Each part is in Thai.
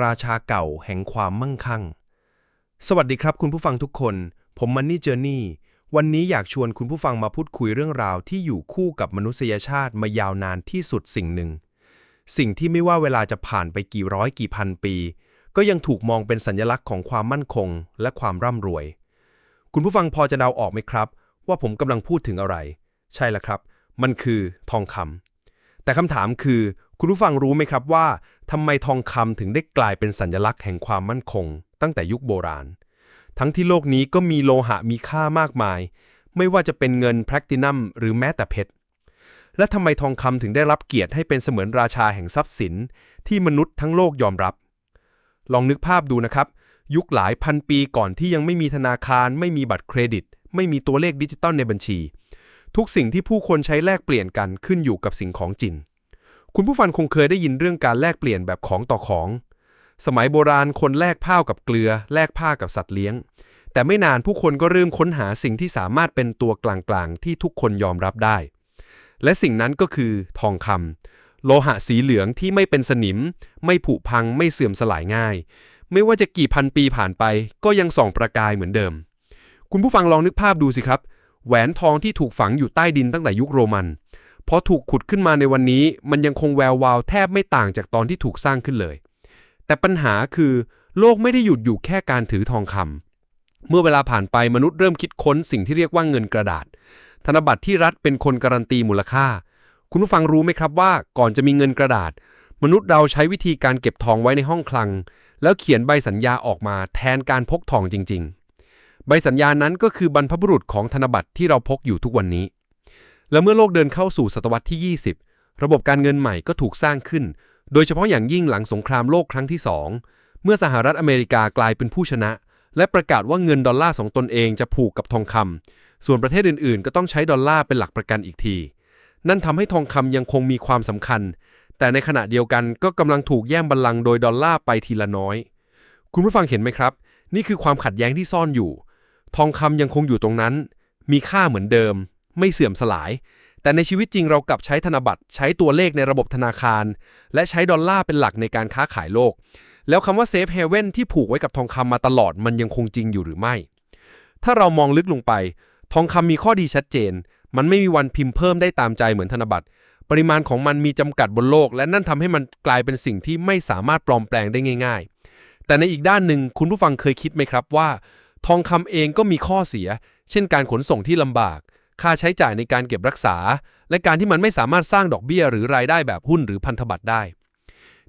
ราชาเก่าแห่งความมั่งคั่ง สวัสดีครับคุณผู้ฟังทุกคน ผมมันนี่เจอร์นี่ วันนี้อยากชวนคุณผู้ฟังมาพูดคุยเรื่องราวที่อยู่คู่กับมนุษยชาติมายาวนานที่สุดสิ่งหนึ่ง สิ่งที่ไม่ว่าเวลาจะผ่านไปกี่ร้อยกี่พันปี ก็ยังถูกมองเป็นสัญลักษณ์ของความมั่นคง และความร่ำรวย คุณผู้ฟังพอจะเดาออกไหมครับ ว่าผมกำลังพูดถึงอะไร ใช่แล้วครับ มันคือทองคำแต่คำถามคือ คุณผู้ฟังรู้ไหมครับว่าทำไมทองคำถึงได้กลายเป็นสัญลักษณ์แห่งความมั่นคง ตั้งแต่ยุคโบราณ ทั้งที่โลกนี้ก็มีโลหะมีค่ามากมาย ไม่ว่าจะเป็นเงินแพลตินัมหรือแม้แต่เพชรและทำไมทองคำถึงได้รับเกียรติให้เป็นเสมือนราชาแห่งทรัพย์สิน ที่มนุษย์ทั้งโลกยอมรับ ลองนึกภาพดูนะครับ ยุคหลายพันปีก่อนที่ยังไม่มีธนาคาร ไม่มีบัตรเครดิต ไม่มีตัวเลขดิจิตอลในบัญชี ทุกสิ่งที่ผู้คนใช้แลกเปลี่ยนกันขึ้นอยู่กับสิ่งของจริง คุณผู้ฟังคงเคยได้ยินเรื่องการแลกเปลี่ยนแบบของต่อของ สมัยโบราณคนแลกผ้ากับเกลือ แลกผ้ากับสัตว์เลี้ยง แต่ไม่นานผู้คนก็เริ่มค้นหาสิ่งที่สามารถเป็นตัวกลางๆ ที่ทุกคนยอมรับได้ และสิ่งนั้นก็คือทองคำโลหะสีเหลืองที่ไม่เป็นสนิม ไม่ผุพังไม่เสื่อมสลายง่าย ไม่ว่าจะกี่พันปีผ่านไป ก็ยังส่องประกายเหมือนเดิม คุณผู้ฟังลองนึกภาพดูสิครับ แหวนทองที่ถูกฝังอยู่ใต้ดินตั้งแต่ยุคโรมัน พอถูกขุดขึ้นมาในวันนี้ มันยังคงแวววาวแทบไม่ต่างจากตอนที่ถูกสร้างขึ้นเลย แต่ปัญหาคือโลกไม่ได้หยุดอยู่แค่การถือทองคำเมื่อเวลาผ่านไปมนุษย์เริ่มคิดค้นสิ่งที่เรียกว่าเงินกระดาษ ธนบัตรที่รัฐเป็นคนการันตีมูลค่า คุณผู้ฟังรู้ไหมครับว่า ก่อนจะมีเงินกระดาษ มนุษย์เราใช้วิธีการเก็บทองไว้ในห้องคลัง แล้วเขียนใบสัญญาออกมาแทนการพกทองจริง ๆ ใบสัญญานั้นก็คือบรรพบุรุษของธนบัตรที่เราพกอยู่ทุกวันนี้ และเมื่อโลกเดินเข้าสู่ศตวรรษที่ 20 ระบบการเงินใหม่ก็ถูกสร้างขึ้น โดยเฉพาะอย่างยิ่งหลังสงครามโลกครั้งที่ 2 เมื่อสหรัฐอเมริกากลายเป็นผู้ชนะ และประกาศว่าเงินดอลลาร์ของตนเองจะผูกกับทองคำส่วนประเทศอื่นๆ ก็ต้องใช้ดอลลาร์เป็นหลักประกันอีกที นั่นทำให้ทองคำยังคงมีความสำคัญ แต่ในขณะเดียวกันก็กำลังถูกแย่งบัลลังก์โดยดอลลาร์ไปทีละน้อย คุณผู้ฟังเห็นไหมครับ นี่คือความขัดแย้งที่ซ่อนอยู่ ทองคำยังคงอยู่ตรงนั้น มีค่าเหมือนเดิม ไม่เสื่อมสลาย แต่ในชีวิตจริงเรากลับใช้ธนบัตร ใช้ตัวเลขในระบบธนาคาร และใช้ดอลลาร์เป็นหลักในการค้าขายโลก แล้วคำว่าเซฟเฮเว่นที่ผูกไว้กับทองคำมาตลอดมันยังคงจริงอยู่หรือไม่ ถ้าเรามองลึกลงไป ทองคำมีข้อดีชัดเจน มันไม่มีวันพิมพ์เพิ่มได้ตามใจเหมือนธนบัตรปริมาณของมันมีจำกัดบนโลก และนั่นทำให้มันกลายเป็นสิ่งที่ไม่สามารถปลอมแปลงได้ง่าย ๆ แต่ในอีกด้านหนึ่งคุณผู้ฟังเคยคิดไหมครับว่า ทองคำเองก็มีข้อเสีย เช่นการขนส่งที่ลำบาก ค่าใช้จ่ายในการเก็บรักษา และการที่มันไม่สามารถสร้างดอกเบี้ยหรือรายได้แบบหุ้นหรือพันธบัตรได้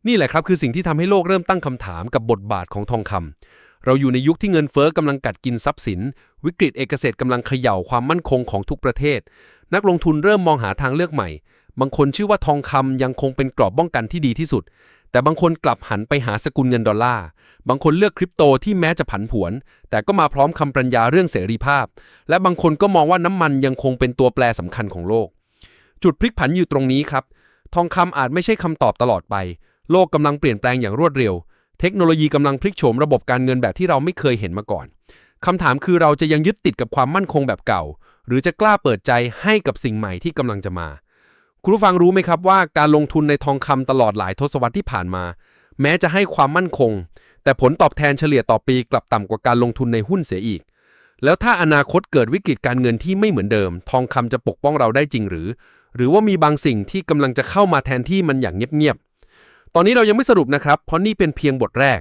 นี่แหละครับคือสิ่งที่ทำให้โลกเริ่มตั้งคำถามกับบทบาทของทองคำเราอยู่ในยุคที่เงินเฟ้อกำลังกัดกินทรัพย์สิน วิกฤตเอกเกษตรกำลังเขย่าความมั่นคงของทุกประเทศ นักลงทุนเริ่มมองหาทางเลือกใหม่ บางคนเชื่อว่าทองคำยังคงเป็นกรอบป้องกันที่ดีที่สุด แต่บางคนกลับหันไปหาสกุลเงินดอลลาร์ บางคนเลือกคริปโตที่แม้จะผันผวน แต่ก็มาพร้อมคำปรัญญาเรื่องเสรีภาพ และบางคนก็มองว่าน้ำมันยังคงเป็นตัวแปรสำคัญของโลก จุดพลิกผันอยู่ตรงนี้ครับ ทองคำอาจไม่ใช่คำตอบตลอดไป โลกกำลังเปลี่ยนแปลงอย่างรวดเร็ว เทคโนโลยีกำลังพลิกโฉมระบบการเงินแบบที่เราไม่เคยเห็นมาก่อนคำถามคือเราจะยังยึดติดกับความมั่นคงแบบเก่า หรือจะกล้าเปิดใจให้กับสิ่งใหม่ที่กำลังจะมา คุณผู้ฟังรู้ไหมครับว่าการลงทุนในทองคำตลอดหลายทศวรรษที่ผ่านมา แม้จะให้ความมั่นคง แต่ผลตอบแทนเฉลี่ยต่อปีกลับต่ำกว่าการลงทุนในหุ้นเสียอีก แล้วถ้าอนาคตเกิดวิกฤตการเงินที่ไม่เหมือนเดิม ทองคำจะปกป้องเราได้จริงหรือ หรือว่ามีบางสิ่งที่กำลังจะเข้ามาแทนที่มันอย่างเงียบๆตอนนี้เรายังไม่สรุปนะครับ เพราะนี่เป็นเพียงบทแรก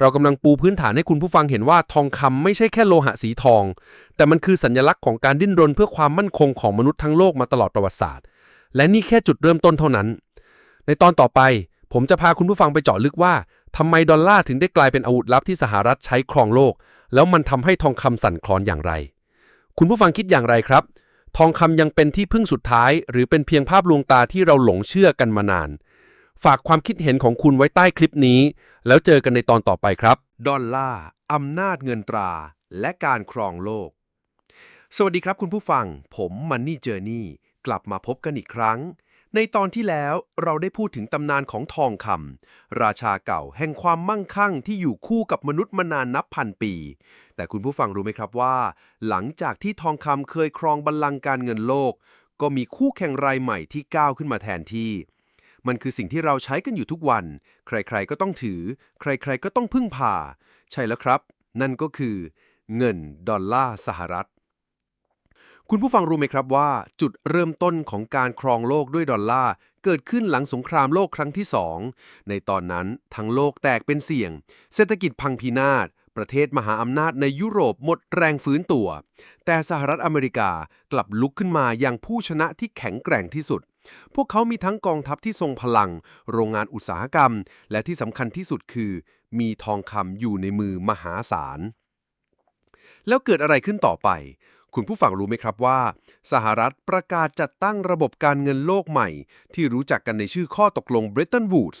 เรากำลังปูพื้นฐานให้คุณผู้ฟังเห็นว่าทองคำไม่ใช่แค่โลหะสีทอง แต่มันคือสัญลักษณ์ของการดิ้นรนเพื่อความมั่นคงของมนุษย์ทั้งโลกมาตลอดประวัติศาสตร์ และนี่แค่จุดเริ่มต้นเท่านั้น ในตอนต่อไป ผมจะพาคุณผู้ฟังไปเจาะลึกว่าทำไมดอลลาร์ถึงได้กลายเป็นอาวุธลับที่สหรัฐใช้ครองโลก แล้วมันทำให้ทองคำสั่นคลอนอย่างไร คุณผู้ฟังคิดอย่างไรครับ ทองคำยังเป็นที่พึ่งสุดท้าย หรือเป็นเพียงภาพลวงตาที่เราหลงเชื่อกันมานาน ฝากความคิดเห็นของคุณไว้ใต้คลิปนี้ แล้วเจอกันในตอนต่อไปครับ ดอลลาร์อำนาจเงินตรา และการครองโลก สวัสดีครับคุณผู้ฟัง ผมมันนี่เจอร์นี่ กลับมาพบกันอีกครั้ง ในตอนที่แล้วเราได้พูดถึงตำนานของทองคำราชาเก่าแห่งความมั่งคั่งที่อยู่คู่กับมนุษย์มานานนับพันปี แต่คุณผู้ฟังรู้ไหมครับว่า หลังจากที่ทองคำเคยครองบัลลังก์การเงินโลก ก็มีคู่แข่งรายใหม่ที่ก้าวขึ้นมาแทนที่ มันคือสิ่งที่เราใช้กันอยู่ทุกวัน ใครๆก็ต้องถือ ใครๆก็ต้องพึ่งพา ใช่แล้วครับ นั่นก็คือ เงินดอลลาร์สหรัฐ คุณผู้ฟังรู้ไหมครับว่า จุดเริ่มต้นของการครองโลกด้วยดอลลาร์เกิดขึ้นหลังสงครามโลกครั้งที่สองในตอนนั้นทั้งโลกแตกเป็นเสี่ยง เศรษฐกิจพังพินาศประเทศมหาอำนาจในยุโรปหมดแรงฟื้นตัว แต่สหรัฐอเมริกากลับลุกขึ้นมาอย่างผู้ชนะที่แข็งแกร่งที่สุด พวกเขามีทั้งกองทัพที่ทรงพลัง โรงงานอุตสาหกรรม และที่สำคัญที่สุดคือ มีทองคำอยู่ในมือมหาศาล แล้วเกิดอะไรขึ้นต่อไป คุณผู้ฟังรู้ไหมครับว่า สหรัฐประกาศจัดตั้งระบบการเงินโลกใหม่ ที่รู้จักกันในชื่อข้อตกลง Bretton Woods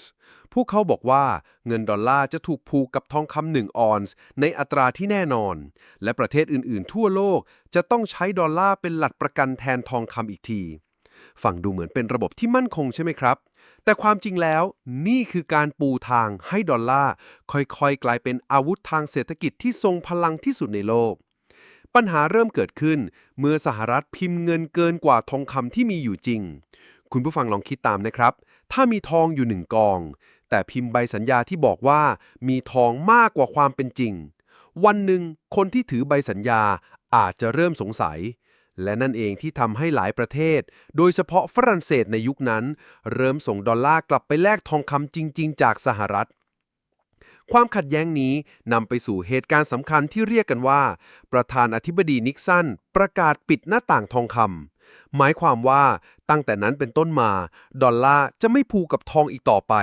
พวกเขาบอกว่าเงินดอลลาร์จะถูกผูกกับทองคำหนึ่งออนซ์ในอัตราที่แน่นอน และประเทศอื่นๆ ทั่วโลกจะต้องใช้ดอลลาร์เป็นหลักประกันแทนทองคำอีกทีฟังดูเหมือนเป็นระบบที่มั่นคงใช่ไหมครับ แต่ความจริงแล้วนี่คือการปูทางให้ดอลลาร์ค่อยๆ กลายเป็นอาวุธทางเศรษฐกิจที่ทรงพลังที่สุดในโลก ปัญหาเริ่มเกิดขึ้น เมื่อสหรัฐพิมพ์เงินเกินกว่าทองคำที่มีอยู่จริง คุณผู้ฟังลองคิดตามนะครับ ถ้ามีทองอยู่หนึ่งกอง แต่พิมพ์ใบสัญญาที่บอกว่ามีทองมากกว่าความเป็นจริง วันหนึ่งคนที่ถือใบสัญญาอาจจะเริ่มสงสัย และนั่นเองที่ทำให้หลายประเทศ โดยเฉพาะฝรั่งเศสในยุคนั้น เริ่มส่งดอลลาร์กลับไปแลกทองคำจริง ๆ จากสหรัฐ ความขัดแย้งนี้นำไปสู่เหตุการณ์สำคัญที่เรียกกันว่า ประธานอธิบดีนิกสันประกาศปิดหน้าต่างทองคำหมายความว่าตั้งแต่นั้นเป็นต้นมา ดอลลาร์จะไม่ผูกกับทองอีกต่อไป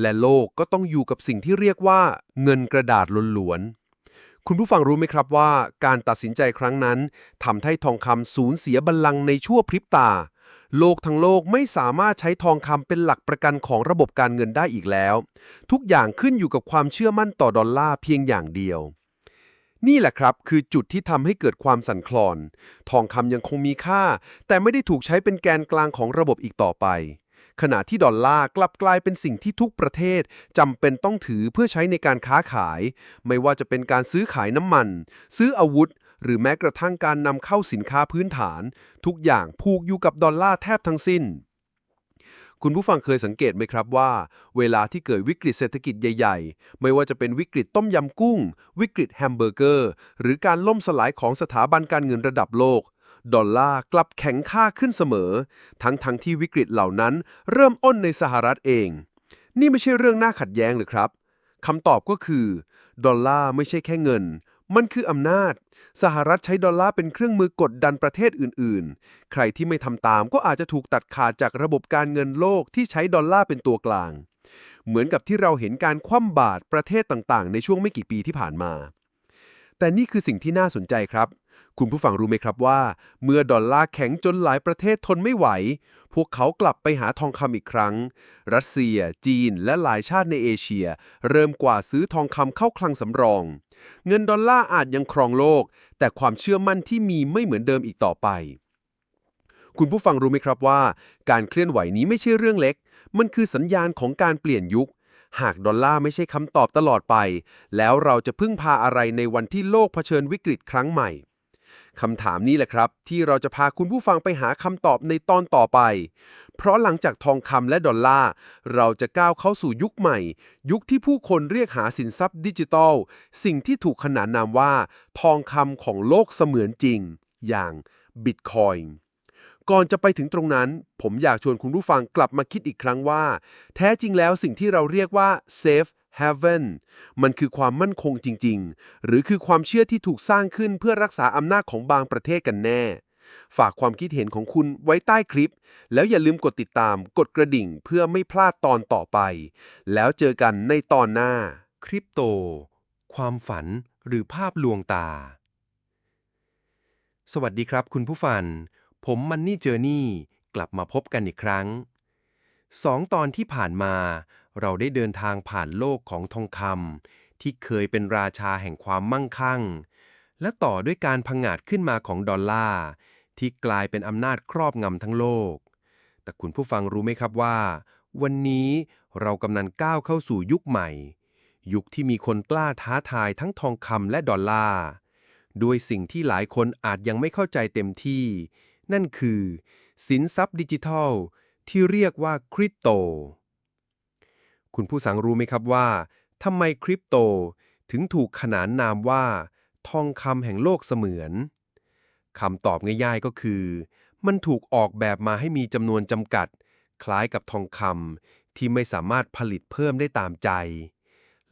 และโลกก็ต้องอยู่กับสิ่งที่เรียกว่าเงินกระดาษล้วนๆคุณผู้ฟังรู้ไหมครับว่า การตัดสินใจครั้งนั้นทำให้ทองคำสูญเสียบัลลังก์ในชั่วพริบตา โลกทั้งโลกไม่สามารถใช้ทองคำเป็นหลักประกันของระบบการเงินได้อีกแล้ว ทุกอย่างขึ้นอยู่กับความเชื่อมั่นต่อดอลลาร์เพียงอย่างเดียว นี่แหละครับคือจุดที่ทำให้เกิดความสั่นคลอน ทองคำยังคงมีค่า แต่ไม่ได้ถูกใช้เป็นแกนกลางของระบบอีกต่อไป ขณะที่ดอลลาร์กลับกลายเป็นสิ่งที่ทุกประเทศจำเป็นต้องถือเพื่อใช้ในการค้าขาย ไม่ว่าจะเป็นการซื้อขายน้ำมัน ซื้ออาวุธ หรือแม้กระทั่งการนำเข้าสินค้าพื้นฐาน ทุกอย่างผูกอยู่กับดอลลาร์แทบทั้งสิ้น คุณผู้ฟังเคยสังเกตไหมครับว่า เวลาที่เกิดวิกฤตเศรษฐกิจใหญ่ ๆ ไม่ว่าจะเป็นวิกฤตต้มยำกุ้ง วิกฤตแฮมเบอร์เกอร์ หรือการล่มสลายของสถาบันการเงินระดับโลกดอลลาร์กลับแข็งค่าขึ้นเสมอ ทั้งๆทที่วิกฤตเหล่านั้น เริ่มอ้นในสหรัฐเอง นี่ไม่ใช่เรื่องน่าขัดแย้งหรือครับคำตอบก็คือ ดอลลาร์ไม่ใช่แค่เงิน มันคืออำนาจ สหรัฐใช้ดอลลาร์เป็นเครื่องมือกดดันประเทศอื่นๆ ใครที่ไม่ทำตามก็อาจจะถูกตัดขาดจากระบบการเงินโลกที่ใช้ดอลลาร์เป็นตัวกลาง เหมือนกับที่เราเห็นการคว่ำบาตรประเทศต่างๆ ในช่วงไม่กี่ปีที่ผ่านมา แต่นี่คือสิ่งที่น่าสนใจครับ คุณผู้ฟังรู้ไหมครับว่า เมื่อดอลลาร์แข็งจนหลายประเทศทนไม่ไหว วกเขากลับไปหาทองคำอีกครั้ง รัสเซีย จีน และหลายชาติในเอเชีย เริ่มกว่าซื้อทองคำเข้าคลังสำรอง เงินดอลลาร์อาจยังครองโลก แต่ความเชื่อมั่นที่มีไม่เหมือนเดิมอีกต่อไป คุณผู้ฟังรู้ไหมครับว่า การเคลื่อนไหวนี้ไม่ใช่เรื่องเล็ก มันคือสัญญาณของการเปลี่ยนยุค หากดอลลาร์ไม่ใช่คำตอบตลอดไป แล้วเราจะพึ่งพาอะไรในวันที่โลกเผชิญวิกฤตครั้งใหม่ คำถามนี้แหละครับ ที่เราจะพาคุณผู้ฟังไปหาคำตอบในตอนต่อไป เพราะหลังจากทองคำและดอลลาร์เราจะก้าวเข้าสู่ยุคใหม่ ยุคที่ผู้คนเรียกหาสินทรัพย์ดิจิทัล สิ่งที่ถูกขนานนามว่า ทองคำของโลกเสมือนจริง อย่างบิตคอยน์ก่อนจะไปถึงตรงนั้น ผมอยากชวนคุณผู้ฟังกลับมาคิดอีกครั้งว่า แท้จริงแล้วสิ่งที่เราเรียกว่า safe haven มันคือความมั่นคงจริง ๆ หรือคือความเชื่อที่ถูกสร้างขึ้นเพื่อรักษาอำนาจของบางประเทศกันแน่ ฝากความคิดเห็นของคุณไว้ใต้คลิป แล้วอย่าลืมกดติดตาม กดกระดิ่งเพื่อไม่พลาดตอนต่อไป แล้วเจอกันในตอนหน้า คริปโต ความฝันหรือภาพลวงตา สวัสดีครับคุณผู้ฟังผมมันนี่เจอนี่ กลับมาพบกันอีกครั้ง สองตอนที่ผ่านมา เราได้เดินทางผ่านโลกของทองคำที่เคยเป็นราชาแห่งความมั่งคั่ง และต่อด้วยการพังงาดขึ้นมาของดอลลาร์ที่กลายเป็นอำนาจครอบงำทั้งโลก แต่คุณผู้ฟังรู้ไหมครับว่า วันนี้เรากำลังก้าวเข้าสู่ยุคใหม่ ยุคที่มีคนกล้าท้าทายทั้งทองคำและดอลลาร์ด้วยสิ่งที่หลายคนอาจยังไม่เข้าใจเต็มที่ นั่นคือ สินทรัพย์ดิจิทัล ที่เรียกว่าคริปโต คุณผู้สังรู้ไหมครับว่าทำไมคริปโตถึงถูกขนานนามว่า ทองคำแห่งโลกเสมือนคำตอบง่ายๆก็คือ มันถูกออกแบบมาให้มีจำนวนจำกัด คล้ายกับทองคำที่ไม่สามารถผลิตเพิ่มได้ตามใจ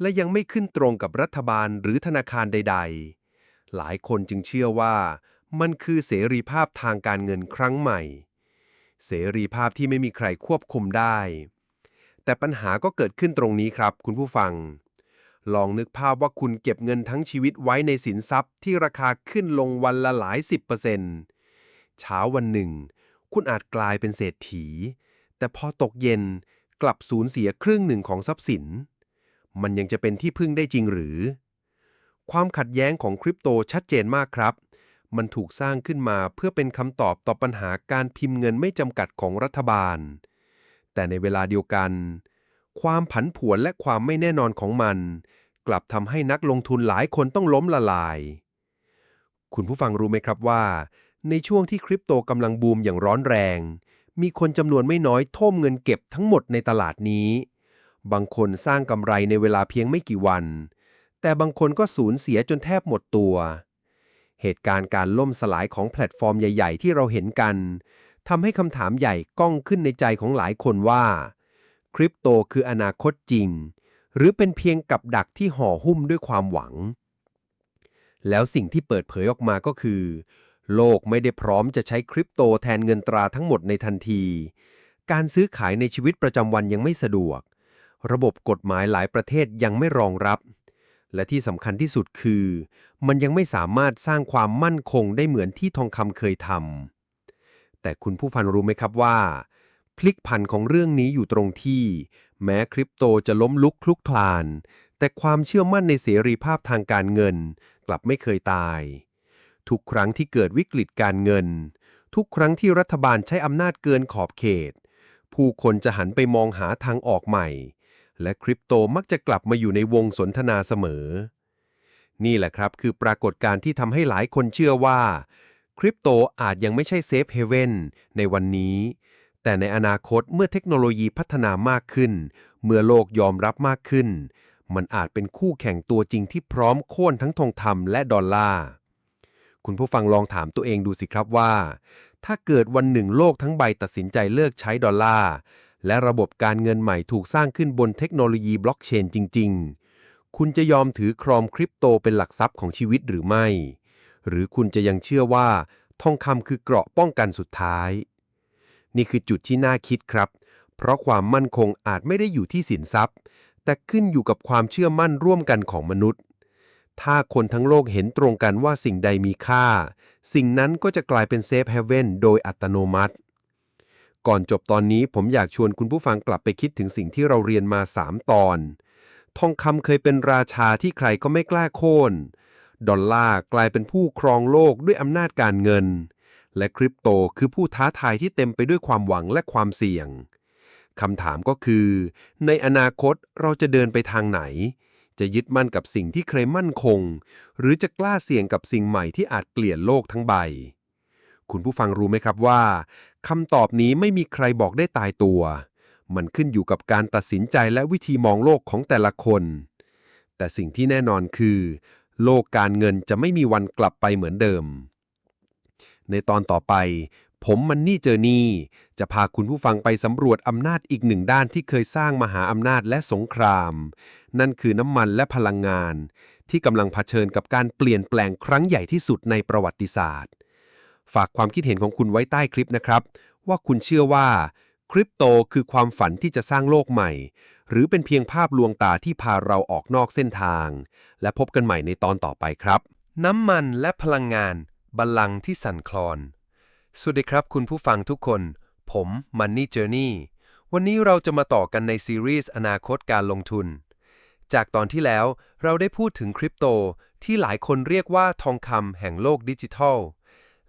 และยังไม่ขึ้นตรงกับรัฐบาลหรือธนาคารใด ๆ หลายคนจึงเชื่อว่า มันคือเสรีภาพทางการเงินครั้งใหม่ เสรีภาพที่ไม่มีใครควบคุมได้ แต่ปัญหาก็เกิดขึ้นตรงนี้ครับ คุณผู้ฟัง ลองนึกภาพว่าคุณเก็บเงินทั้งชีวิตไว้ในสินทรัพย์ที่ราคาขึ้นลงวันละหลายสิบเปอร์เซ็นต์เช้าวันหนึ่ง คุณอาจกลายเป็นเศรษฐี แต่พอตกเย็นกลับสูญเสียครึ่งหนึ่งของทรัพย์สิน มันยังจะเป็นที่พึ่งได้จริงหรือ ความขัดแย้งของคริปโตชัดเจนมากครับ มันถูกสร้างขึ้นมาเพื่อเป็นคำตอบต่อปัญหาการพิมพ์เงินไม่จำกัดของรัฐบาล แต่ในเวลาเดียวกัน ความผันผวนและความไม่แน่นอนของมัน กลับทำให้นักลงทุนหลายคนต้องล้มละลาย คุณผู้ฟังรู้ไหมครับว่า ในช่วงที่คริปโตกำลังบูมอย่างร้อนแรง มีคนจำนวนไม่น้อยท่มเงินเก็บทั้งหมดในตลาดนี้ บางคนสร้างกำไรในเวลาเพียงไม่กี่วัน แต่บางคนก็สูญเสียจนแทบหมดตัว เหตุการณ์การล่มสลายของแพลตฟอร์มใหญ่ ๆ ที่เราเห็นกันทำให้คำถามใหญ่ก้องขึ้นในใจของหลายคนว่า คริปโตคืออนาคตจริง หรือเป็นเพียงกับดักที่ห่อหุ้มด้วยความหวัง แล้วสิ่งที่เปิดเผยออกมาก็คือ โลกไม่ได้พร้อมจะใช้คริปโตแทนเงินตราทั้งหมดในทันที การซื้อขายในชีวิตประจำวันยังไม่สะดวก ระบบกฎหมายหลายประเทศยังไม่รองรับ และที่สำคัญที่สุดคือ มันยังไม่สามารถสร้างความมั่นคงได้เหมือนที่ทองคำเคยทำแต่คุณผู้ฟังรู้ไหมครับว่า พลิกผันของเรื่องนี้อยู่ตรงที่ แม้คริปโตจะล้มลุกคลุกคลาน แต่ความเชื่อมั่นในเสรีภาพทางการเงิน กลับไม่เคยตาย ทุกครั้งที่เกิดวิกฤตการเงิน ทุกครั้งที่รัฐบาลใช้อำนาจเกินขอบเขต ผู้คนจะหันไปมองหาทางออกใหม่ และคริปโตมักจะกลับมาอยู่ในวงสนทนาเสมอ นี่แหละครับคือปรากฏการณ์ที่ทำให้หลายคนเชื่อว่า คริปโตอาจยังไม่ใช่เซฟเฮเว่นในวันนี้ แต่ในอนาคตเมื่อเทคโนโลยีพัฒนามากขึ้น เมื่อโลกยอมรับมากขึ้น มันอาจเป็นคู่แข่งตัวจริงที่พร้อมโค่นทั้งทองคำและดอลลาร์คุณผู้ฟังลองถามตัวเองดูสิครับว่า ถ้าเกิดวันหนึ่งโลกทั้งใบตัดสินใจเลิกใช้ดอลลาร์ และระบบการเงินใหม่ถูกสร้างขึ้นบนเทคโนโลยีบล็อกเชนจริง ๆ คุณจะยอมถือครองคริปโตเป็นหลักทรัพย์ของชีวิตหรือไม่ หรือคุณจะยังเชื่อว่า ทองคำคือเกราะป้องกันสุดท้าย นี่คือจุดที่น่าคิดครับ เพราะความมั่นคงอาจไม่ได้อยู่ที่สินทรัพย์ แต่ขึ้นอยู่กับความเชื่อมั่นร่วมกันของมนุษย์ ถ้าคนทั้งโลกเห็นตรงกันว่าสิ่งใดมีค่า สิ่งนั้นก็จะกลายเป็นเซฟเฮเว่นโดยอัตโนมัติ ก่อนจบตอนนี้ผมอยากชวนคุณผู้ฟังกลับไปคิดถึงสิ่งที่เราเรียนมา 3 ตอน ทองคำเคยเป็นราชาที่ใครก็ไม่กล้าโค่น ดอลลาร์กลายเป็นผู้ครองโลกด้วยอำนาจการเงิน และคริปโตคือผู้ท้าทายที่เต็มไปด้วยความหวังและความเสี่ยงคำถามก็คือ ในอนาคตเราจะเดินไปทางไหน จะยึดมั่นกับสิ่งที่เคยมั่นคง หรือจะกล้าเสี่ยงกับสิ่งใหม่ที่อาจเปลี่ยนโลกทั้งใบ คุณผู้ฟังรู้ไหมครับว่า คำตอบนี้ไม่มีใครบอกได้ตายตัว มันขึ้นอยู่กับการตัดสินใจและวิธีมองโลกของแต่ละคน แต่สิ่งที่แน่นอนคือ โลกการเงินจะไม่มีวันกลับไปเหมือนเดิม ในตอนต่อไป ผมมันนี่เจอนี่ จะพาคุณผู้ฟังไปสำรวจอำนาจอีกหนึ่งด้านที่เคยสร้างมหาอำนาจและสงคราม นั่นคือน้ำมันและพลังงาน ที่กำลังเผชิญกับการเปลี่ยนแปลงครั้งใหญ่ที่สุดในประวัติศาสตร์ ฝากความคิดเห็นของคุณไว้ใต้คลิปนะครับ ว่าคุณเชื่อว่าคริปโตคือความฝันที่จะสร้างโลกใหม่ หรือเป็นเพียงภาพลวงตาที่พาเราออกนอกเส้นทาง และพบกันใหม่ในตอนต่อไปครับ น้ำมันและพลังงาน บัลลังก์ที่สั่นคลอน สวัสดีครับคุณผู้ฟังทุกคน ผมมันนี่เจอร์นี่วันนี้เราจะมาต่อกันในซีรีส์อนาคตการลงทุน จากตอนที่แล้วเราได้พูดถึงคริปโตที่หลายคนเรียกว่าทองคำแห่งโลกดิจิทัล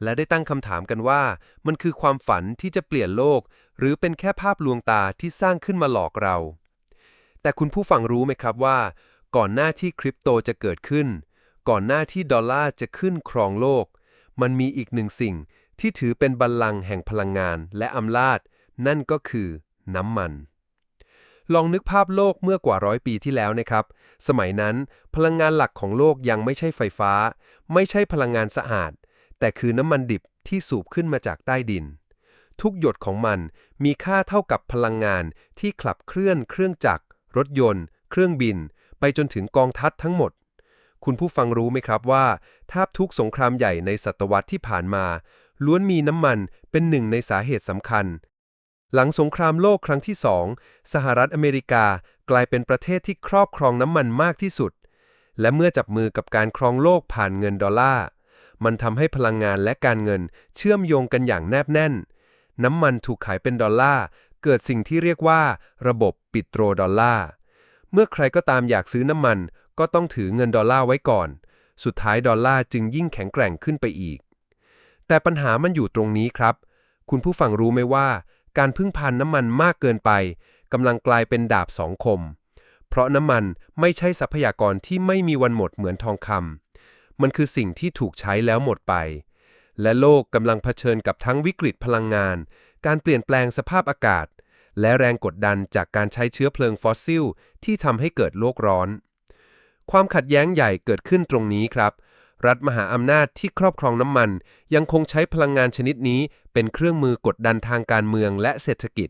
และได้ตั้งคำถามกันว่า มันคือความฝันที่จะเปลี่ยนโลก หรือเป็นแค่ภาพลวงตาที่สร้างขึ้นมาหลอกเรา แต่คุณผู้ฟังรู้ไหมครับว่า ก่อนหน้าที่คริปโตจะเกิดขึ้น ก่อนหน้าที่ดอลลาร์จะขึ้นครองโลก มันมีอีกหนึ่งสิ่งที่ถือเป็นบัลลังก์แห่งพลังงานและอำนาจ นั่นก็คือ น้ำมันลองนึกภาพโลกเมื่อกว่าร้อยปีที่แล้วนะครับ สมัยนั้นพลังงานหลักของโลกยังไม่ใช่ไฟฟ้า ไม่ใช่พลังงานสะอาด แต่คือน้ำมันดิบที่สูบขึ้นมาจากใต้ดิน ทุกหยดของมันมีค่าเท่ากับพลังงานที่ขับเคลื่อนเครื่องจักร รถยนต์ เครื่องบิน ไปจนถึงกองทัพทั้งหมด คุณผู้ฟังรู้ไหมครับว่าแทบทุกสงครามใหญ่ในศตวรรษที่ผ่านมา ล้วนมีน้ำมันเป็นหนึ่งในสาเหตุสำคัญ หลังสงครามโลกครั้งที่สองสหรัฐอเมริกากลายเป็นประเทศที่ครอบครองน้ำมันมากที่สุด และเมื่อจับมือกับการครองโลกผ่านเงินดอลลาร์ มันทำให้พลังงานและการเงินเชื่อมโยงกันอย่างแนบแน่น น้ำมันถูกขายเป็นดอลลาร์ เกิดสิ่งที่เรียกว่า ระบบปิโตรดอลลาร์ เมื่อใครก็ตามอยากซื้อน้ำมัน ก็ต้องถือเงินดอลลาร์ไว้ก่อน สุดท้ายดอลลาร์จึงยิ่งแข็งแกร่งขึ้นไปอีก แต่ปัญหามันอยู่ตรงนี้ครับ คุณผู้ฟังรู้ไหมว่า การพึ่งพานน้ำมันมากเกินไปกำลังกลายเป็นดาบสองคม เพราะน้ำมันไม่ใช่ทรัพยากรที่ไม่มีวันหมดเหมือนทองคำ มันคือสิ่งที่ถูกใช้แล้วหมดไป และโลกกำลังเผชิญกับทั้งวิกฤตพลังงาน การเปลี่ยนแปลงสภาพอากาศ และแรงกดดันจากการใช้เชื้อเพลิงฟอสซิล ที่ทำให้เกิดโลกร้อน ความขัดแย้งใหญ่เกิดขึ้นตรงนี้ครับ รัฐมหาอำนาจที่ครอบครองน้ำมัน ยังคงใช้พลังงานชนิดนี้ เป็นเครื่องมือกดดันทางการเมืองและเศรษฐกิจ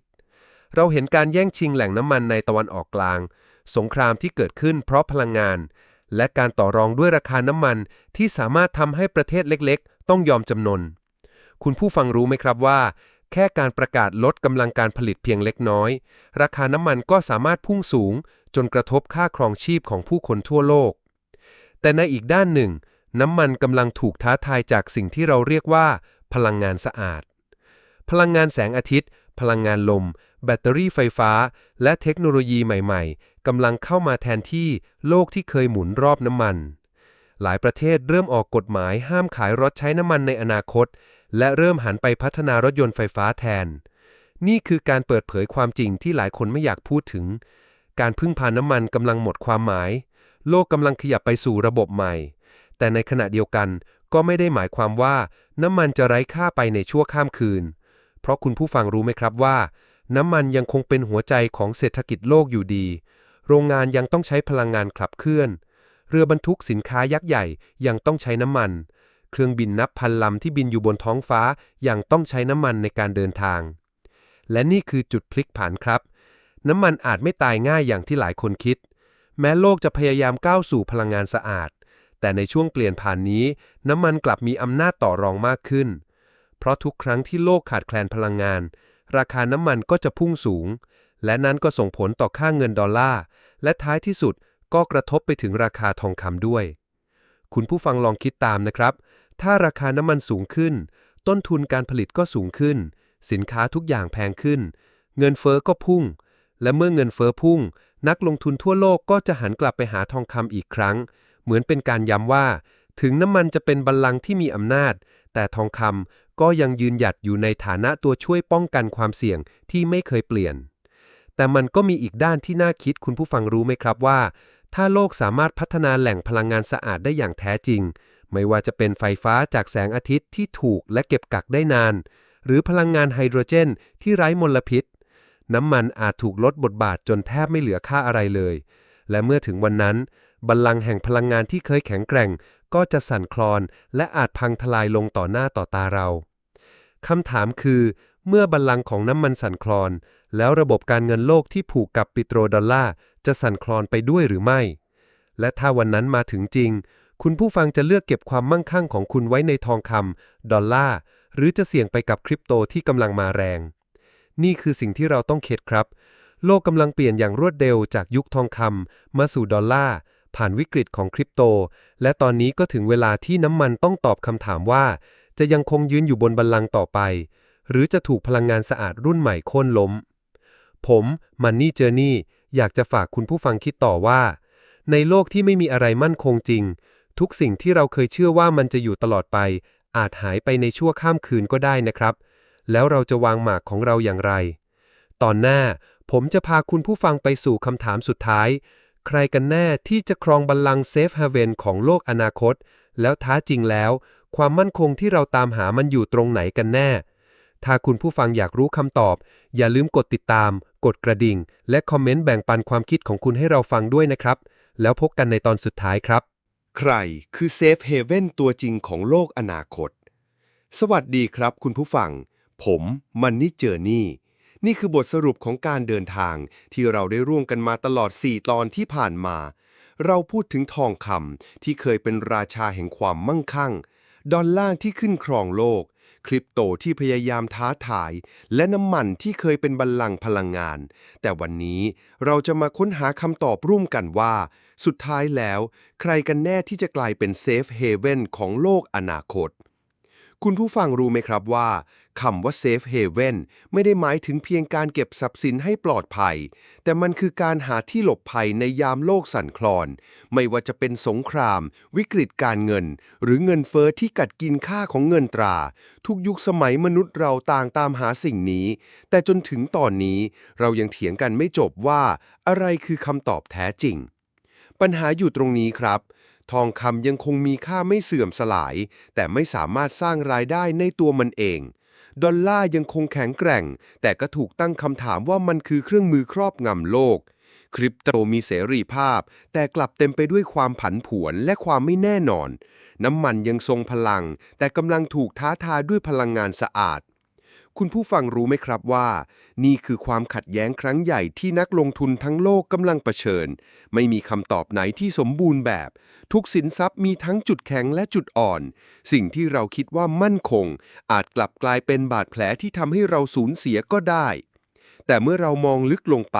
เราเห็นการแย่งชิงแหล่งน้ำมันในตะวันออกกลาง สงครามที่เกิดขึ้นเพราะพลังงาน และการต่อรองด้วยราคาน้ำมันที่สามารถทำให้ประเทศเล็กๆ ต้องยอมจำนน คุณผู้ฟังรู้ไหมครับว่า แค่การประกาศลดกำลังการผลิตเพียงเล็กน้อย ราคาน้ำมันก็สามารถพุ่งสูง จนกระทบค่าครองชีพของผู้คนทั่วโลก แต่ในอีกด้านหนึ่ง น้ำมันกำลังถูกท้าทายจากสิ่งที่เราเรียกว่า พลังงานสะอาด พลังงานแสงอาทิตย์ พลังงานลม แบตเตอรี่ไฟฟ้า และเทคโนโลยีใหม่ ๆ กำลังเข้ามาแทนที่โลกที่เคยหมุนรอบน้ำมัน หลายประเทศเริ่มออกกฎหมายห้ามขายรถใช้น้ำมันในอนาคต และเริ่มหันไปพัฒนารถยนต์ไฟฟ้าแทน นี่คือการเปิดเผยความจริงที่หลายคนไม่อยากพูดถึง การพึ่งพาน้ำมันกำลังหมดความหมาย โลกกำลังขยับไปสู่ระบบใหม่ แต่ในขณะเดียวกันก็ไม่ได้หมายความว่าน้ำมันจะไร้ค่าไปในชั่วข้ามคืน เพราะคุณผู้ฟังรู้ไหมครับว่า น้ำมันยังคงเป็นหัวใจของเศรษฐกิจโลกอยู่ดี โรงงานยังต้องใช้พลังงานขับเคลื่อน เรือบรรทุกสินค้ายักษ์ใหญ่ยังต้องใช้น้ำมัน เครื่องบินนับพันลำที่บินอยู่บนท้องฟ้ายังต้องใช้น้ำมันในการเดินทาง และนี่คือจุดพลิกผันครับ น้ำมันอาจไม่ตายง่ายอย่างที่หลายคนคิด แม้โลกจะพยายามก้าวสู่พลังงานสะอาด แต่ในช่วงเปลี่ยนผ่านนี้ น้ำมันกลับมีอำนาจต่อรองมากขึ้น เพราะทุกครั้งที่โลกขาดแคลนพลังงาน ราคาน้ำมันก็จะพุ่งสูง และนั้นก็ส่งผลต่อค่าเงินดอลลาร์ และท้ายที่สุดก็กระทบไปถึงราคาทองคำด้วย คุณผู้ฟังลองคิดตามนะครับ ถ้าราคาน้ำมันสูงขึ้น ต้นทุนการผลิตก็สูงขึ้น สินค้าทุกอย่างแพงขึ้น เงินเฟอ้อก็พุ่ง และเมื่อเงินเฟอ้อพุ่ง นักลงทุนทั่วโลกก็จะหันกลับไปหาทองคำอีกครั้ง เหมือนเป็นการย้ำว่า ถึงน้ำมันจะเป็นบัลลังก์ที่มีอำนาจ แต่ทองคำก็ยังยืนหยัดอยู่ในฐานะตัวช่วยป้องกันความเสี่ยงที่ไม่เคยเปลี่ยน แต่มันก็มีอีกด้านที่น่าคิดคุณผู้ฟังรู้ไหมครับว่า ถ้าโลกสามารถพัฒนาแหล่งพลังงานสะอาดได้อย่างแท้จริง ไม่ว่าจะเป็นไฟฟ้าจากแสงอาทิตย์ที่ถูกและเก็บกักได้นาน หรือพลังงานไฮโดรเจนที่ไร้มลพิษ น้ำมันอาจถูกลดบทบาทจนแทบไม่เหลือค่าอะไรเลย และเมื่อถึงวันนั้น บัลลังก์แห่งพลังงานที่เคยแข็งแกร่ง ก็จะสั่นคลอน และอาจพังทลายลงต่อหน้าต่อตาเราคำถามคือ เมื่อบัลลังก์ของน้ำมันสั่นคลอน แล้วระบบการเงินโลกที่ผูกกับปิโตรดอลลาร์จะสั่นคลอนไปด้วยหรือไม่ และถ้าวันนั้นมาถึงจริง คุณผู้ฟังจะเลือกเก็บความมั่งคั่งของคุณไว้ในทองคำดอลลาร์หรือจะเสี่ยงไปกับคริปโตที่กำลังมาแรง นี่คือสิ่งที่เราต้องเข็ดครับ โลกกำลังเปลี่ยนอย่างรวดเร็วจากยุคทองคำมาสู่ดอลลาร์ผ่านวิกฤตของคริปโต และตอนนี้ก็ถึงเวลาที่น้ำมันต้องตอบคำถามว่า จะยังคงยืนอยู่บนบัลลังก์ต่อไป หรือจะถูกพลังงานสะอาดรุ่นใหม่โค่นล้ม ผมมันนี่เจอร์นี่อยากจะฝากคุณผู้ฟังคิดต่อว่า ในโลกที่ไม่มีอะไรมั่นคงจริง ทุกสิ่งที่เราเคยเชื่อว่ามันจะอยู่ตลอดไป อาจหายไปในชั่วข้ามคืนก็ได้นะครับ แล้วเราจะวางหมากของเราอย่างไร ตอนหน้าผมจะพาคุณผู้ฟังไปสู่คำถามสุดท้าย ใครกันแน่ที่จะครองบัลลังก์เซฟเฮเวนของโลกอนาคต แล้วท้าจริงแล้ว ความมั่นคงที่เราตามหามันอยู่ตรงไหนกันแน่ ถ้าคุณผู้ฟังอยากรู้คำตอบ อย่าลืมกดติดตาม กดกระดิ่ง และคอมเมนต์แบ่งปันความคิดของคุณให้เราฟังด้วยนะครับ แล้วพบกันในตอนสุดท้ายครับ ใครคือเซฟเฮเว่นตัวจริงของโลกอนาคต สวัสดีครับคุณผู้ฟัง ผมมันนี่เจอนี่ นี่คือบทสรุปของการเดินทาง ที่เราได้ร่วมกันมาตลอด 4 ตอนที่ผ่านมา เราพูดถึงทองคำที่เคยเป็นราชาแห่งความมั่งคั่ง ดอลลาร์ที่ขึ้นครองโลก คริปโตที่พยายามท้าทาย และน้ำมันที่เคยเป็นบัลลังก์พลังงาน แต่วันนี้เราจะมาค้นหาคำตอบร่วมกันว่า สุดท้ายแล้ว ใครกันแน่ที่จะกลายเป็นเซฟเฮเว่นของโลกอนาคต คุณผู้ฟังรู้ไหมครับว่าคำว่า Safe Haven ไม่ได้หมายถึงเพียงการเก็บทรัพย์สินให้ปลอดภัย แต่มันคือการหาที่หลบภัยในยามโลกสั่นคลอน ไม่ว่าจะเป็นสงคราม วิกฤตการเงิน หรือเงินเฟอ้อที่กัดกินค่าของเงินตรา ทุกยุคสมัยมนุษย์เราต่างตามหาสิ่งนี้ แต่จนถึงตอนนี้เรายังเถียงกันไม่จบว่า อะไรคือคำตอบแท้จริง ปัญหาอยู่ตรงนี้ครับ ทองคำยังคงมีค่าไม่เสื่อมสลาย แต่ไม่สามารถสร้างรายได้ในตัวมันเอง ดอลลาร์ยังคงแข็งแกร่ง แต่ก็ถูกตั้งคำถามว่ามันคือเครื่องมือครอบงำโลก คริปโตมีเสรีภาพ แต่กลับเต็มไปด้วยความผันผวนและความไม่แน่นอน น้ำมันยังทรงพลัง แต่กำลังถูกท้าทายด้วยพลังงานสะอาด คุณผู้ฟังรู้ไหมครับว่า นี่คือความขัดแย้งครั้งใหญ่ที่นักลงทุนทั้งโลกกำลังเผชิญ ไม่มีคำตอบไหนที่สมบูรณ์แบบ ทุกสินทรัพย์มีทั้งจุดแข็งและจุดอ่อน สิ่งที่เราคิดว่ามั่นคง อาจกลับกลายเป็นบาดแผลที่ทำให้เราสูญเสียก็ได้ แต่เมื่อเรามองลึกลงไป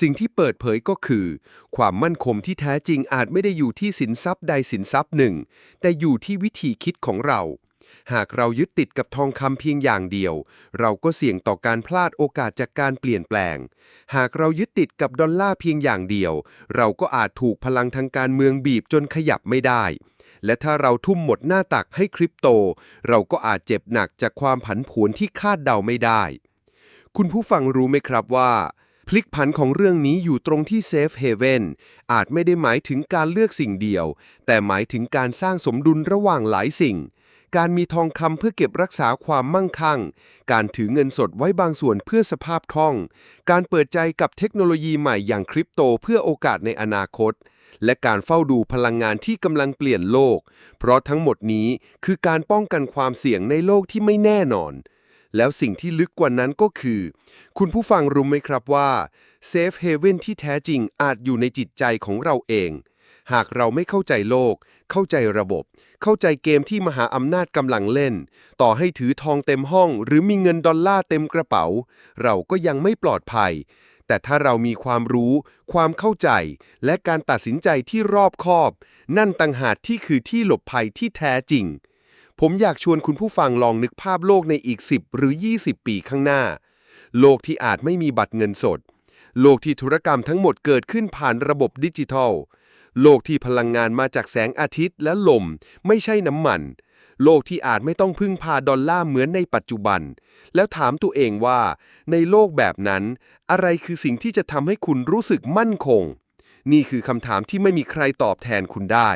สิ่งที่เปิดเผยก็คือ ความมั่นคงที่แท้จริงอาจไม่ได้อยู่ที่สินทรัพย์ใดสินทรัพย์หนึ่ง แต่อยู่ที่วิธีคิดของเรา หากเรายึดติดกับทองคำเพียงอย่างเดียว เราก็เสี่ยงต่อการพลาดโอกาสจากการเปลี่ยนแปลง หากเรายึดติดกับดอลลาร์เพียงอย่างเดียว เราก็อาจถูกพลังทางการเมืองบีบจนขยับไม่ได้ และถ้าเราทุ่มหมดหน้าตักให้คริปโต เราก็อาจเจ็บหนักจากความผันผวนที่คาดเดาไม่ได้ คุณผู้ฟังรู้ไหมครับว่าพลิกผันของเรื่องนี้อยู่ตรงที่เซฟเฮเว่นอาจไม่ได้หมายถึงการเลือกสิ่งเดียว แต่หมายถึงการสร้างสมดุลระหว่างหลายสิ่ง การมีทองคำเพื่อเก็บรักษาความมั่งคั่ง การถือเงินสดไว้บางส่วนเพื่อสภาพคล่อง การเปิดใจกับเทคโนโลยีใหม่อย่างคริปโตเพื่อโอกาสในอนาคต และการเฝ้าดูพลังงานที่กำลังเปลี่ยนโลก เพราะทั้งหมดนี้คือการป้องกันความเสี่ยงในโลกที่ไม่แน่นอน แล้วสิ่งที่ลึกกว่านั้นก็คือ คุณผู้ฟังรู้ไหมครับว่าเซฟเฮเว่นที่แท้จริงอาจอยู่ในจิตใจของเราเอง หากเราไม่เข้าใจโลก เข้าใจระบบ เข้าใจเกมที่มหาอำนาจกำลังเล่น ต่อให้ถือทองเต็มห้อง หรือมีเงินดอลลาร์เต็มกระเป๋า เราก็ยังไม่ปลอดภัย แต่ถ้าเรามีความรู้ ความเข้าใจ และการตัดสินใจที่รอบคอบ นั่นต่างหากที่คือที่หลบภัยที่แท้จริง ผมอยากชวนคุณผู้ฟังลองนึกภาพโลกในอีก 10 หรือ 20 ปีข้างหน้า โลกที่อาจไม่มีบัตรเงินสด โลกที่ธุรกรรมทั้งหมดเกิดขึ้นผ่านระบบดิจิทัล โลกที่พลังงานมาจากแสงอาทิตย์และลม ไม่ใช่น้ำมัน โลกที่อาจไม่ต้องพึ่งพาดอลลาร์เหมือนในปัจจุบัน แล้วถามตัวเองว่า ในโลกแบบนั้น อะไรคือสิ่งที่จะทำให้คุณรู้สึกมั่นคง นี่คือคำถามที่ไม่มีใครตอบแทนคุณได้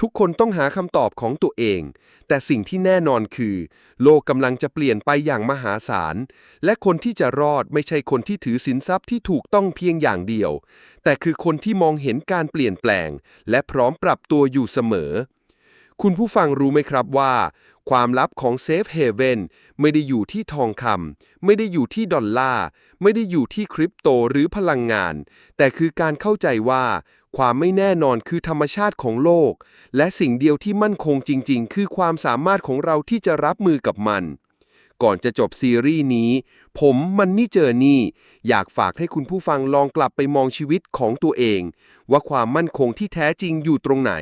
ทุกคนต้องหาคำตอบของตัวเอง แต่สิ่งที่แน่นอนคือ โลกกำลังจะเปลี่ยนไปอย่างมหาศาล และคนที่จะรอดไม่ใช่คนที่ถือสินทรัพย์ที่ถูกต้องเพียงอย่างเดียว แต่คือคนที่มองเห็นการเปลี่ยนแปลง และพร้อมปรับตัวอยู่เสมอ คุณผู้ฟังรู้ไหมครับว่า ความลับของเซฟเฮเว่นไม่ได้อยู่ที่ทองคำไม่ได้อยู่ที่ดอลลาร์ ไม่ได้อยู่ที่คริปโตหรือพลังงาน แต่คือการเข้าใจว่า ความไม่แน่นอนคือธรรมชาติของโลก และสิ่งเดียวที่มั่นคงจริง ๆ คือความสามารถของเราที่จะรับมือกับมัน ก่อนจะจบซีรีส์นี้ ผมมันนี่เจอนี่ อยากฝากให้คุณผู้ฟังลองกลับไปมองชีวิตของตัวเอง ว่าความมั่นคงที่แท้จริงอยู่ตรงไหน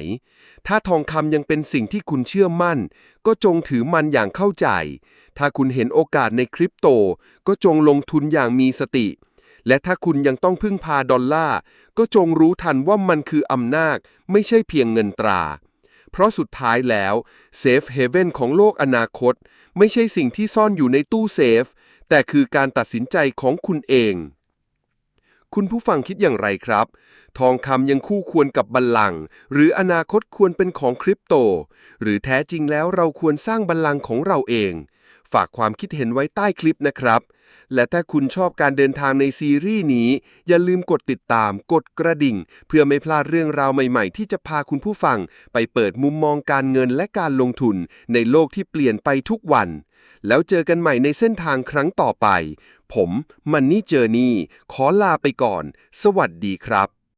ถ้าทองคำยังเป็นสิ่งที่คุณเชื่อมั่น ก็จงถือมันอย่างเข้าใจ ถ้าคุณเห็นโอกาสในคริปโต ก็จงลงทุนอย่างมีสติ และถ้าคุณยังต้องพึ่งพาดอลลาร์ก็จงรู้ทันว่ามันคืออำนาจไม่ใช่เพียงเงินตรา เพราะสุดท้ายแล้วเซฟเฮเว่นของโลกอนาคต ไม่ใช่สิ่งที่ซ่อนอยู่ในตู้เซฟ แต่คือการตัดสินใจของคุณเอง คุณผู้ฟังคิดอย่างไรครับ ทองคำยังคู่ควรกับบัลลังก์หรืออนาคตควรเป็นของคริปโต หรือแท้จริงแล้วเราควรสร้างบัลลังก์ของเราเอง ฝากความคิดเห็นไว้ใต้คลิปนะครับ และถ้าคุณชอบการเดินทางในซีรีส์นี้ อย่าลืมกดติดตาม กดกระดิ่ง เพื่อไม่พลาดเรื่องราวใหม่ๆ ที่จะพาคุณผู้ฟัง ไปเปิดมุมมองการเงินและการลงทุน ในโลกที่เปลี่ยนไปทุกวัน แล้วเจอกันใหม่ในเส้นทางครั้งต่อไป ผมมันนี่เจอนี่ขอลาไปก่อน สวัสดีครับ